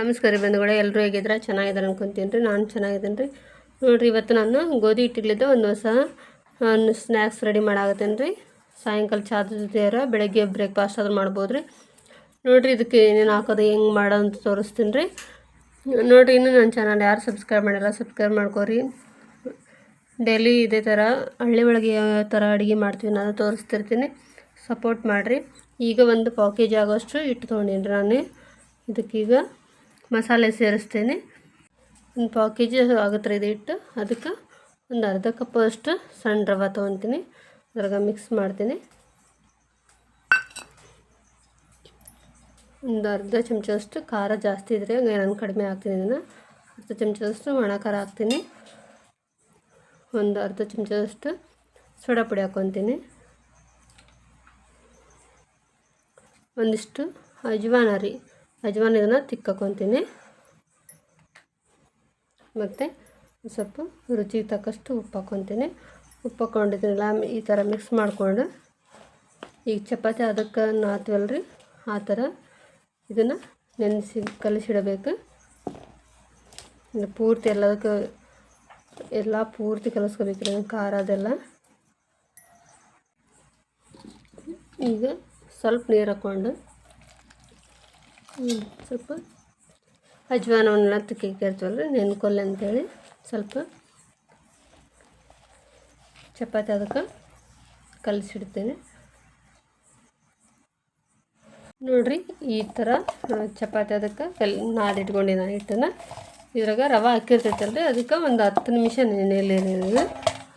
ನಮಸ್ಕಾರ ಬಂಧುಗಳೇ ಎಲ್ಲರೂ ಹೇಗಿದ್ರೆ ಚೆನ್ನಾಗಿದ್ದಾರೆ ಅನ್ಕೊಂತೀನಿ ರೀ. ನಾನು ಚೆನ್ನಾಗಿದ್ದೀನಿ ರೀ. ನೋಡಿರಿ, ಇವತ್ತು ನಾನು ಗೋಧಿ ಹಿಟ್ಟಿಲಿದ್ದು ಒಂದು ಹೊಸ ಸ್ನ್ಯಾಕ್ಸ್ ರೆಡಿ ಮಾಡಾಕತ್ತೇನೆ ರೀ. ಸಾಯಂಕಾಲ ಚಾದ ಜೊತೆ ಬೆಳಗ್ಗೆ ಬ್ರೇಕ್ಫಾಸ್ಟ್ ಆದ್ರೂ ಮಾಡ್ಬೋದು ರೀ. ನೋಡಿರಿ, ಇದಕ್ಕೆ ಏನೇನು ಹಾಕೋದು, ಹೆಂಗೆ ಮಾಡೋ ಅಂತ ತೋರಿಸ್ತೀನಿ ರೀ. ನೋಡಿರಿ, ಇನ್ನೂ ನನ್ನ ಚಾನಲ್ ಯಾರು ಸಬ್ಸ್ಕ್ರೈಬ್ ಮಾಡಿಲ್ಲ ಸಬ್ಸ್ಕ್ರೈಬ್ ಮಾಡ್ಕೋರಿ. ಡೈಲಿ ಇದೇ ಥರ, ಹಳ್ಳಿ ಒಳಗೆ ಯಾವ ಥರ ಅಡುಗೆ ಮಾಡ್ತೀವಿ ನಾನು ತೋರಿಸ್ತಿರ್ತೀನಿ. ಸಪೋರ್ಟ್ ಮಾಡಿರಿ. ಈಗ ಒಂದು ಪಾವು ಕೆ ಜಿ ಆಗೋಷ್ಟು ಹಿಟ್ಟು ತೊಗೊಂಡೀನಿ ರೀ ನಾನು. ಇದಕ್ಕೀಗ ಮಸಾಲೆ ಸೇರಿಸ್ತೇನೆ. ಒಂದು ಪಾವು ಕೆ ಜಿ ಆಗುತ್ತೆ ಇದು ಹಿಟ್ಟು. ಅದಕ್ಕೆ ಒಂದು ಅರ್ಧ ಕಪ್ ಅಷ್ಟು ಸಣ್ಣ ರವೆ ತೊಗೊತೀನಿ. ಅದ್ರಾಗ ಮಿಕ್ಸ್ ಮಾಡ್ತೀನಿ. ಒಂದು ಅರ್ಧ ಚಮಚದಷ್ಟು ಖಾರ ಜಾಸ್ತಿ ಇದ್ದರೆ ನಾನು ಕಡಿಮೆ ಹಾಕ್ತೀನಿ ಇದನ್ನು. ಅರ್ಧ ಚಮಚದಷ್ಟು ಒಣ ಖಾರ ಹಾಕ್ತೀನಿ. ಒಂದು ಅರ್ಧ ಚಮಚದಷ್ಟು ಸೋಡಾ ಪುಡಿ ಹಾಕ್ಕೊತೀನಿ. ಒಂದಿಷ್ಟು ಅಜ್ವಾನ ರೀ. ಅಜ್ವಾನ ಇದನ್ನು ತಿಕ್ಕಾಕೊತೀನಿ. ಮತ್ತು ಸ್ವಲ್ಪ ರುಚಿಗೆ ತಕ್ಕಷ್ಟು ಉಪ್ಪು ಹಾಕ್ಕೊತೀನಿ. ಉಪ್ಪು ಹಾಕ್ಕೊಂಡಿದ್ದೀನಲ್ಲ ಈ ಥರ ಮಿಕ್ಸ್ ಮಾಡಿಕೊಂಡು. ಈಗ ಚಪಾತಿ ಅದಕ್ಕೆ ನಾದ್ವಲ್ಲ ರೀ ಆ ಥರ ಇದನ್ನು ನೆನೆಸಿ ಕಲಸಿಡಬೇಕು. ಪೂರ್ತಿ ಎಲ್ಲದಕ್ಕೆ, ಎಲ್ಲ ಪೂರ್ತಿ ಕಲಿಸ್ಕೋಬೇಕು ರೀ, ಖಾರ ಅದೆಲ್ಲ. ಈಗ ಸ್ವಲ್ಪ ನೀರು ಹಾಕ್ಕೊಂಡು ಸ್ವಲ್ಪ. ಅಜ್ವಾನವನ್ನೆಲ್ಲ ರೀ ನೆನ್ಕೊಲ್ಲ ಅಂತೇಳಿ ಸ್ವಲ್ಪ. ಚಪಾತಿ ಅದಕ್ಕೆ ಕಲಸಿಡ್ತೀನಿ. ನೋಡಿರಿ, ಈ ಥರ ಚಪಾತಿ ಅದಕ್ಕೆ ಕಲ್ ನಾನು ಹಿಟ್ಟನ್ನು. ಇದ್ರಾಗ ರವೆ ರೀ ಅದಕ್ಕೆ ಒಂದು ಹತ್ತು ನಿಮಿಷ ನೆನೆಯಲ್ಲಿ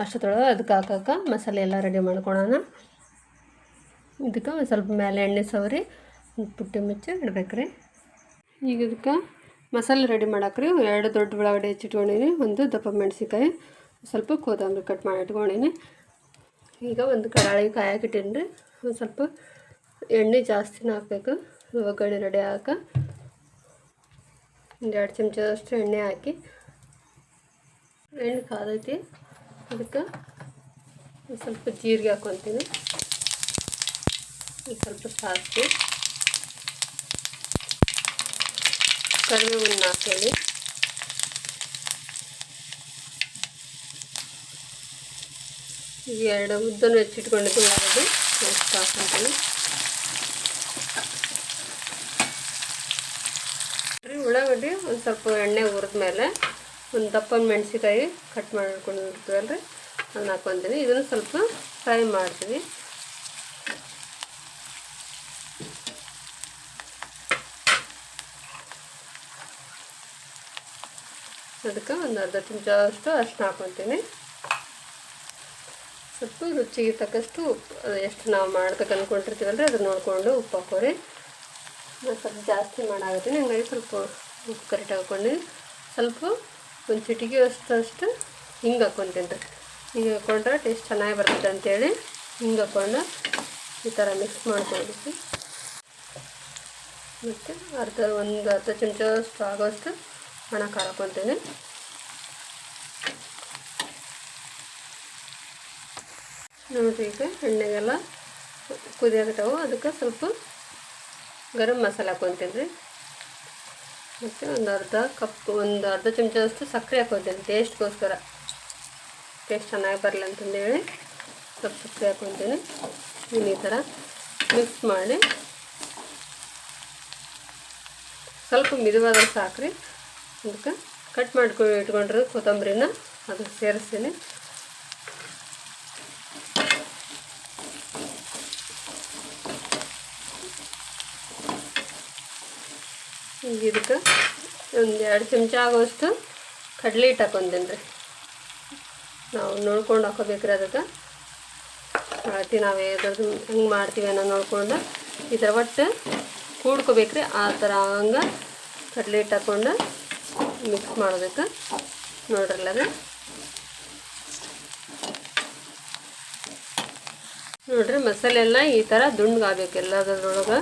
ಅಷ್ಟೊತ್ತೊಳಗೆ ಅದಕ್ಕೆ ಹಾಕಕ್ಕೆ ಮಸಾಲೆ ಎಲ್ಲ ರೆಡಿ ಮಾಡ್ಕೊಳೋಣ. ಇದಕ್ಕೆ ಒಂದು ಸ್ವಲ್ಪ ಮೇಲೆ ಎಣ್ಣೆ ಸವರಿ. ಪುಟ್ಟಿ ಮುಚ್ಚಿ ಇಡ್ಬೇಕ್ರಿ ಈಗ ಇದಕ್ಕೆ ಮಸಾಲೆ ರೆಡಿ ಮಾಡಕ್ಕೆ ರೀ. ಎರಡು ದೊಡ್ಡ ಉಳ್ಳಾಗಡ್ಡೆ ಹೆಚ್ಚಿಟ್ಕೊಂಡಿನಿ. ಒಂದು ದಪ್ಪ ಮೆಣಸಿಕಾಯಿ ಸ್ವಲ್ಪ ಕೊತ್ತಂಬರಿ ಕಟ್ ಮಾಡಿ ಇಟ್ಕೊಂಡಿನಿ. ಈಗ ಒಂದು ಕಡಾಳಿ ಕಾಯಕ್ಕಿಟ್ಟೀನಿ ರೀ. ಒಂದು ಸ್ವಲ್ಪ ಎಣ್ಣೆ ಜಾಸ್ತಿನ ಹಾಕಬೇಕು. ಒಗ್ಗರಣೆ ರೆಡಿ ಹಾಕ ಒಂದು ಎರಡು ಚಮಚದಷ್ಟು ಎಣ್ಣೆ ಹಾಕಿ ಎಣ್ಣೆ ಕಾದೈತಿ ಅದಕ್ಕೆ ಸ್ವಲ್ಪ ಜೀರಿಗೆ ಹಾಕ್ಕೊತೀನಿ ಸ್ವಲ್ಪ ಸಾಸಿವೆ. ಕರಿಬೇವನ್ನು ಈಗ ಎರಡು ಉದ್ದನ್ನು ಹೆಚ್ಚಿಟ್ಕೊಂಡಿದ್ದು ಉಳ್ಳಾಗಡ್ಡಿ ನೆಕ್ಸ್ಟ್ ಹಾಕ್ಕೊಂತೀನಿ. ಉಳ್ಳಾಗಡ್ಡಿ ಒಂದು ಸ್ವಲ್ಪ ಎಣ್ಣೆ ಹುರಿದ ಮೇಲೆ ಒಂದು ದಪ್ಪ ಮೆಣಸಿಕಾಯಿ ಕಟ್ ಮಾಡ್ಕೊಂಡಿರ್ತೀವಲ್ಲ ರೀ ಅದನ್ನ ಹಾಕ್ಕೊತೀನಿ. ಇದನ್ನು ಸ್ವಲ್ಪ ಫ್ರೈ ಮಾಡ್ತೀವಿ. ಅದಕ್ಕೆ ಒಂದು ಅರ್ಧ ಚಮಚ ಅಷ್ಟು ಅಷ್ಟು ಹಾಕ್ಕೊತೀನಿ ಸ್ವಲ್ಪ ರುಚಿಗೆ ತಕ್ಕಷ್ಟು ಎಷ್ಟು ನಾವು ಮಾಡ್ಬೇಕು ಅಂದ್ಕೊಂಡಿರ್ತೀವಲ್ಲ ಅದನ್ನ ನೋಡಿಕೊಂಡು ಉಪ್ಪು ಹಾಕೋರಿ ನಾನು ಸ್ವಲ್ಪ ಜಾಸ್ತಿ ಮಾಡಾಕತ್ತೀನಿ, ಹಂಗಾಗಿ ಸ್ವಲ್ಪ ಉಪ್ಪು ಕರೆಕ್ಟ್ ಹಾಕ್ಕೊಂಡು ಸ್ವಲ್ಪ ಒಂದು ಚಿಟಿಗೆ ಅಷ್ಟು ಅಷ್ಟು ಹಿಂಗೆ ಹಾಕ್ಕೊತೀನಿ ರೀ. ಹಿಂಗೆ ಹಾಕ್ಕೊಂಡ್ರೆ ಟೇಸ್ಟ್ ಚೆನ್ನಾಗಿ ಬರ್ತದೆ ಅಂತೇಳಿ ಹಿಂಗೆ ಹಾಕ್ಕೊಂಡು ಈ ಥರ ಮಿಕ್ಸ್ ಮಾಡ್ಕೊಂಡಿದ್ದೀನಿ ಮತ್ತು ಅರ್ಧ, ಒಂದು ಅರ್ಧ ಚಮಚ ಅಷ್ಟು ಆಗೋಷ್ಟು ಹಣ ಖಾರ ಕೊಡ್ತೇನೆ. ನೋಡಿರಿ ಈಗ ಎಣ್ಣೆಗೆಲ್ಲ ಕುದಿಯಾಗತ್ತವು ಅದಕ್ಕೆ ಸ್ವಲ್ಪ ಗರಂ ಮಸಾಲೆ ಹಾಕೊತೀನಿ ರೀ ಮತ್ತು ಒಂದು ಅರ್ಧ ಕಪ್, ಒಂದು ಅರ್ಧ ಚಮಚದಷ್ಟು ಸಕ್ಕರೆ ಹಾಕೊತೀನಿ ಟೇಸ್ಟ್ಗೋಸ್ಕರ ಟೇಸ್ಟ್ ಚೆನ್ನಾಗಿ ಬರಲಿ ಅಂತಂದೇಳಿ ಸ್ವಲ್ಪ ಸಕ್ಕರೆ ಹಾಕ್ಕೊತೀನಿ ಈ ಥರ ಮಿಕ್ಸ್ ಮಾಡಿ ಸ್ವಲ್ಪ ಮಿದುವಾದ ಸಾಕ್ರಿ ಅದಕ್ಕೆ ಕಟ್ ಮಾಡ್ಕೊ, ಇಟ್ಕೊಂಡ್ರೆ ಕೊತ್ತಂಬರಿನ ಅದಕ್ಕೆ ಸೇರಿಸ್ತೀನಿ. ಈಗ ಇದಕ್ಕೆ ಒಂದು ಎರಡು ಚಮಚ ಆಗೋಷ್ಟು ಕಡಲೆ ಹಿಟ್ಟು ಹಾಕೊಂತೀನಿ ರೀ. ನಾವು ನೋಡ್ಕೊಂಡು ಹಾಕೋಬೇಕ್ರಿ ಅದಕ್ಕೆ. ಅಳತಿ ನಾವು ಅದ್ರದ್ದು ಹೆಂಗೆ ಮಾಡ್ತೀವಿ ಅನ್ನೋ ನೋಡ್ಕೊಂಡು ಈ ಥರ ಒಟ್ಟು ಕೂಡ್ಕೋಬೇಕ್ರಿ. ಆ ಥರ ಹಂಗೆ ಕಡಲೆ ಹಿಟ್ಟು ಹಾಕ್ಕೊಂಡು ಮಿಕ್ಸ್ ಮಾಡಬೇಕು. ನೋಡ್ರಲ್ಲ ಅದು? ನೋಡ್ರಿ ಮಸಾಲೆ ಎಲ್ಲ ಈ ಥರ ದುಂಡ್ಗಾಗಬೇಕು ಎಲ್ಲದ್ರೊಳಗೆ.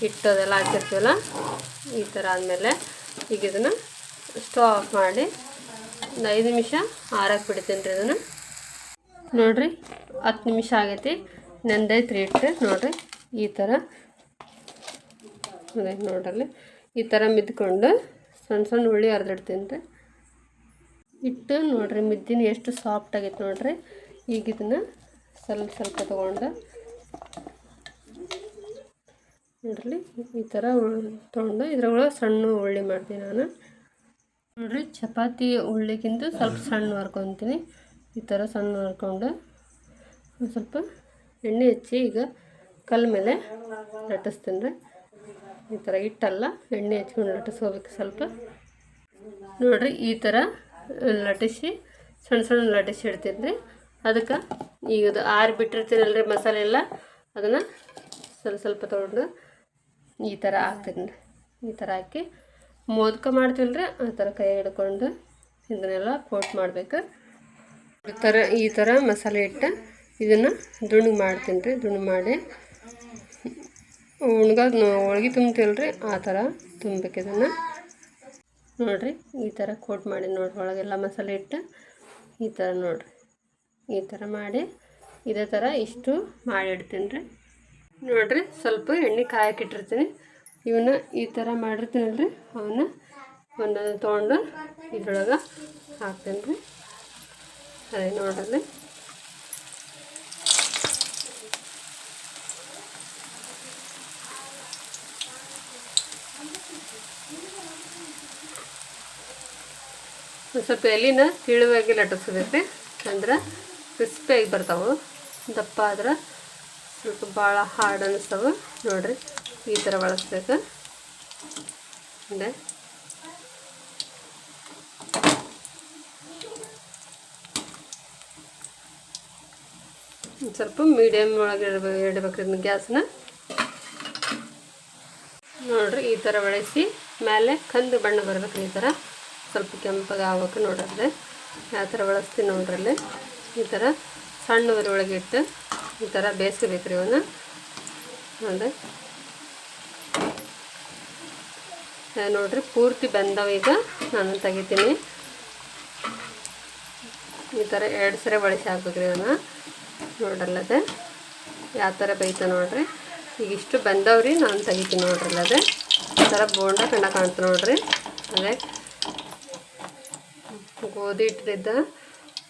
ಹಿಟ್ಟು ಅದೆಲ್ಲ ಹಾಕಿರ್ತೀವಲ್ಲ, ಈ ಥರ ಆದಮೇಲೆ ಈಗ ಇದನ್ನು ಸ್ಟವ್ ಆಫ್ ಮಾಡಿ ಒಂದು ಐದು ನಿಮಿಷ ಆರಕ್ಕೆ ಬಿಡ್ತೀನಿ ರೀ ಇದನ್ನು. ನೋಡಿರಿ, ಹತ್ತು ನಿಮಿಷ ಆಗೈತಿ. ನೆಂದೈತೆ ರೀ ಇಟ್ಟು, ನೋಡಿರಿ, ಈ ಥರ. ಅದೇ ನೋಡ್ರಲ್ಲಿ ಈ ಥರ ಮಿದ್ಕೊಂಡು ಸಣ್ಣ ಸಣ್ಣ ಉಳ್ಳಿ ಅರ್ದಿಡ್ತೀನಿ ರೀ ಇಟ್ಟು ನೋಡಿರಿ ಮಿದ್ದಿನ ಎಷ್ಟು ಸಾಫ್ಟ್ ಆಗೈತೆ ನೋಡಿರಿ. ಈಗ ಇದನ್ನು ಸ್ವಲ್ಪ ಸ್ವಲ್ಪ ತೊಗೊಂಡು ನೋಡ್ರಿ, ಈ ಥರ ತೊಗೊಂಡು ಇದ್ರೊಳಗೆ ಸಣ್ಣ ಉಳ್ಳಿ ಮಾಡ್ತೀನಿ ನಾನು. ನೋಡಿರಿ, ಚಪಾತಿ ಉಳ್ಳಿಗಿಂತ ಸ್ವಲ್ಪ ಸಣ್ಣ ಹರ್ಕೊತೀನಿ ಈ ಥರ ಸಣ್ಣ ಹರ್ಕೊಂಡು ಸ್ವಲ್ಪ ಎಣ್ಣೆ ಹಚ್ಚಿ ಈಗ ಕಲ್ ಮೇಲೆ ಲಟ್ಟಿಸ್ತೀನಿ ರೀ. ಈ ಥರ ಹಿಟ್ಟಲ್ಲ, ಎಣ್ಣೆ ಹಚ್ಕೊಂಡು ಲಟ್ಟಿಸ್ಕೋಬೇಕು ಸ್ವಲ್ಪ. ನೋಡಿರಿ, ಈ ಥರ ಲಟ್ಟಿಸಿ ಸಣ್ಣ ಸಣ್ಣ ಲಟ್ಟಿಸಿ ಇಡ್ತೀನಿ ರೀ ಅದಕ್ಕೆ ಈಗ ಅದು ಆರಿ ಬಿಟ್ಟಿರ್ತೀನಲ್ಲ ರೀ ಮಸಾಲೆ ಎಲ್ಲ, ಅದನ್ನು ಸ್ವಲ್ಪ ಸ್ವಲ್ಪ ತೊಗೊಂಡು ಈ ಥರ ಹಾಕ್ತೀನಿ ರೀ ಈ ಥರ ಹಾಕಿ ಮೋದಕ ಮಾಡ್ತೀವಲ್ಲ ರೀ ಆ ಥರ ಕೈ ಹಿಡ್ಕೊಂಡು ಇದನ್ನೆಲ್ಲ ಕೋಟ್ ಮಾಡಬೇಕು. ಈ ಥರ ಈ ಥರ ಮಸಾಲೆ ಇಟ್ಟು ಇದನ್ನು ದುಂಡು ಮಾಡ್ತೀನಿ ರೀ, ದುಂಡು ಮಾಡಿ ಉಣ್ಗಾಗ ಹೋಳ್ಗೆ ತುಂಬ್ತೀವಲ್ಲ ರೀ ಆ ಥರ ತುಂಬಬೇಕು ಇದನ್ನು. ನೋಡಿರಿ, ಈ ಥರ ಕೋಟ್ ಮಾಡಿ ನೋಡ್ರಿ, ಒಳಗೆಲ್ಲ ಮಸಾಲೆ ಇಟ್ಟು ಈ ಥರ ನೋಡಿರಿ. ಈ ಥರ ಮಾಡಿ ಇದೇ ಥರ ಇಷ್ಟು ಮಾಡಿಡ್ತೀನಿ ರೀ. ನೋಡಿರಿ, ಸ್ವಲ್ಪ ಎಣ್ಣೆ ಕಾಯಕ್ಕಿಟ್ಟಿರ್ತೀನಿ ಇವನ್ನ ಈ ಥರ ಮಾಡಿರ್ತೀನಲ್ಲ ರೀ ಅವನ್ನ ಒಂದೊಂದು ತೊಗೊಂಡು ಇದ್ರೊಳಗೆ ಹಾಕ್ತೀನಿ ರೀ. ಅದೇ ನೋಡ್ರಿ. ಒಂದು ಸ್ವಲ್ಪ ಎಲ್ಲಿನ ತಿಳುವಾಗಿ ಲಟ್ಟಿಸ್ಬೇಕು. ಅಂದ್ರೆ ಕ್ರಿಸ್ಪಿಯಾಗಿ ಬರ್ತಾವೆ. ದಪ್ಪ ಆದ್ರೆ ಸ್ವಲ್ಪ ಭಾಳ ಹಾರ್ಡ್ ಅನ್ನಿಸ್ತಾವೆ ನೋಡಿರಿ, ಈ ಥರ ಬಳಸ್ಬೇಕು. ಅಂದರೆ ಸ್ವಲ್ಪ ಮೀಡಿಯಮ್ ಒಳಗೆ ಇಡ್ಬೇಕು ಇಡ್ಬೇಕು ಇದನ್ನ ಗ್ಯಾಸ್ನ. ನೋಡಿರಿ, ಈ ಥರ ಬಳಸಿ ಮೇಲೆ ಕಂದು ಬಣ್ಣ ಬರ್ಬೇಕು ಈ ಥರ ಸ್ವಲ್ಪ ಕೆಂಪಗೆ ಆಗ್ಬೇಕು ನೋಡ್ರಿ ಯಾವ ಥರ ಬಳಸ್ತೀನಿ ನೋಡ್ರಲ್ಲಿ. ಈ ಥರ ಸಣ್ಣ ಒಳಗೆ ಇಟ್ಟು ಈ ಥರ ಬೇಯಿಸ್ಕೋಬೇಕು ರೀ ಇವನ್ನ ನೋಡಿ ನೋಡ್ರಿ, ಪೂರ್ತಿ ಬೆಂದವ ಈಗ ನಾನು ತೆಗಿತೀನಿ. ಈ ಥರ ಎರಡು ಸರಿ ಬಳಸಿ ಹಾಕ್ಬೇಕ್ರಿ ಇವನ್ನ ನೋಡ್ರಲ್ಲದೆ ಯಾವ ಥರ ಬೈತ ನೋಡ್ರಿ. ಈಗ ಇಷ್ಟು ಬಂದವ್ರಿ, ನಾನು ತೆಗಿತೀನಿ ನೋಡ್ರಲ್ಲ ಅದೇ. ಈ ಥರ ಬೋಂಡ, ಕಣ್ಣ ಕಾಣ್ತು ನೋಡ್ರಿ. ಅದೇ. ಗೋಧಿ ಹಿಟ್ಟಿದ್ದ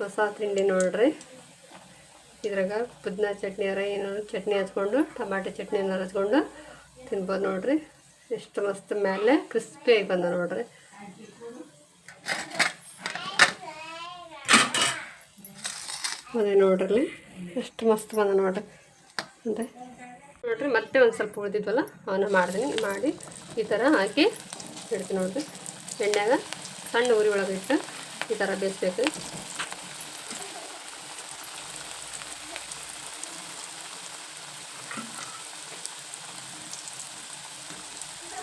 ಹೊಸ ತಿಂಡಿ ನೋಡ್ರಿ. ಇದ್ರಾಗ ಪುದೀನ ಚಟ್ನಿ ಅರ ಏನು ಚಟ್ನಿ ಹಚ್ಕೊಂಡು, ಟಮಾಟೆ ಚಟ್ನಿ ಹಚ್ಕೊಂಡು ತಿನ್ಬೋದು ನೋಡ್ರಿ. ಎಷ್ಟು ಮಸ್ತ್ ಮೇಲೆ ಕ್ರಿಸ್ಪಿಯಾಗಿ ಬಂದ ನೋಡ್ರಿ. ಅದೇ ನೋಡ್ರಿ, ಎಷ್ಟು ಮಸ್ತ್ ಬಂದ ನೋಡ್ರಿ. ಅಂದರೆ ನೋಡ್ರಿ, ಮತ್ತೆ ಒಂದು ಸ್ವಲ್ಪ ಉಳಿದಿದ್ವಲ್ಲ, ಅವನ್ನ ಮಾಡಿದೆ ಮಾಡಿ ಈ ಥರ ಹಾಕಿ ಇಡ್ತೀನಿ ನೋಡ್ರಿ. ಎಣ್ಣೆಗ ಸಣ್ಣ ಉರಿ ಒಳಗೆ ಇಟ್ಟು ಈ ಥರ ಬೇಯಿಸ್ಬೇಕು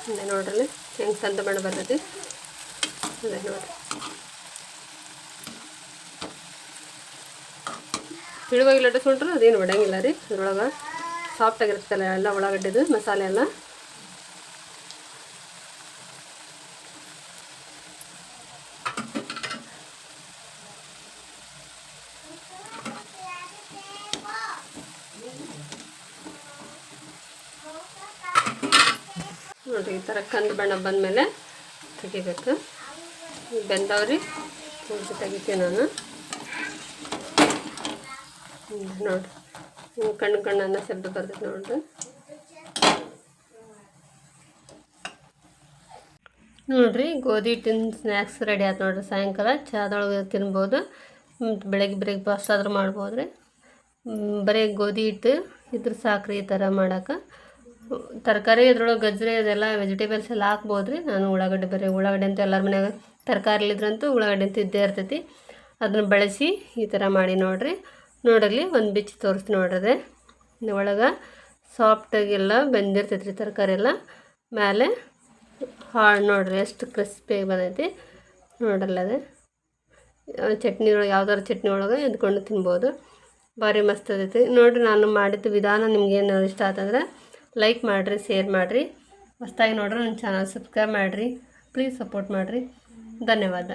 ಅದೇ ನೋಡ್ರಿ ಹೆಂಗೆ ಸಂತ ಬಣ್ಣ ಬರ್ತೈತಿ ಅದೇ ನೋಡ್ರಿ ತಿಳುವಾಗಿ ಲಟ್ಟಿಸ್ಕೊಂಡ್ರೆ ಅದೇನು ಒಡಂಗಿಲ್ಲ ರೀ ಅದ್ರೊಳಗೆ ಸಾಫ್ಟ್ ಆಗಿರುತ್ತಲ್ಲ ಎಲ್ಲ ಉಳ್ಳಾಗಡ್ಡೆದು ಮಸಾಲೆ ಎಲ್ಲ ನೋಡಿರಿ ಈ ಥರ ಕಂದು ಬಣ್ಣ ಬಂದಮೇಲೆ ತೆಗಿಬೇಕು. ಬೆಂದವ್ರಿ ಪೂರ್ತಿ ತೆಗಿತೀನಿ ನಾನು. ನೋಡಿರಿ ಕಣ್ಣು ಕಣ್ಣು ಅನ್ನ ಶಬ್ದ ಬರ್ತೈತೆ ನೋಡಿರಿ. ನೋಡಿರಿ, ಗೋಧಿ ಹಿಟ್ಟಿನ ಸ್ನ್ಯಾಕ್ಸ್ ರೆಡಿ ಆಯ್ತು ನೋಡಿರಿ. ಸಾಯಂಕಾಲ ಚಾದೊಳಗೆ ತಿನ್ಬೋದು. ಬೆಳಗ್ಗೆ ಬ್ರೇಕ್ಫಾಸ್ಟ್ ಆದರೂ ಮಾಡ್ಬೋದು ರೀ ಬರೀ ಗೋಧಿ ಹಿಟ್ಟು, ಇದ್ರ ಸಾಕ್ರಿ ಈ ಥರ ಮಾಡೋಕೆ. ತರಕಾರಿ ಇದ್ರೊಳಗೆ ಗಜ್ಜರಿ ಅದೆಲ್ಲ ವೆಜಿಟೇಬಲ್ಸ್ ಎಲ್ಲ ಹಾಕ್ಬೋದು ರೀ ನಾನು ಉಳ್ಳಾಗಡ್ಡೆ ಬರೀ ಉಳ್ಳಾಗಡ್ಡೆ ಅಂತ ಎಲ್ಲರ ಮನ್ಯಾಗ ತರಕಾರಿ ಇದ್ರಂತೂ ಉಳ್ಳಾಗಡ್ಡೆ ಅಂತ ಇದ್ದೇ ಇರ್ತೈತಿ. ಅದನ್ನ ಬಳಸಿ ಈ ಥರ ಮಾಡಿ ನೋಡಿರಿ. ನೋಡಲಿ ಒಂದು ಬಿಚ್ಚಿ ತೋರಿಸ್ತೀನಿ ನೋಡ್ರದೆ ಒಳಗೆ ಸಾಫ್ಟಾಗೆಲ್ಲ ಬೆಂದಿರ್ತೈತೆ ರೀ ತರಕಾರಿ ಎಲ್ಲ. ಮೇಲೆ ಹಾಳು ನೋಡ್ರಿ ಎಷ್ಟು ಕ್ರಿಸ್ಪಿಯಾಗಿ ಬಂದೈತಿ. ನೋಡಲ್ಲ ಅದೇ. ಚಟ್ನಿ ಒಳಗೆ ಯಾವ್ದಾದ್ರು ಚಟ್ನಿ ಒಳಗೆ ಎದ್ಕೊಂಡು ತಿನ್ಬೋದು. ಭಾರಿ ಮಸ್ತ್ ಅದೈತಿ ನೋಡಿರಿ ನಾನು ಮಾಡಿದ ವಿಧಾನ ನಿಮ್ಗೇನು ಇಷ್ಟ ಆತಂದ್ರೆ ಲೈಕ್ ಮಾಡಿರಿ ಶೇರ್ ಮಾಡಿರಿ. ಹೊಸ್ತಾಗಿ ನೋಡ್ರಿ ನನ್ನ ಚಾನಲ್ ಸಬ್ಸ್ಕ್ರೈಬ್ ಮಾಡಿರಿ. ಪ್ಲೀಸ್ ಸಪೋರ್ಟ್ ಮಾಡಿರಿ. ಧನ್ಯವಾದ.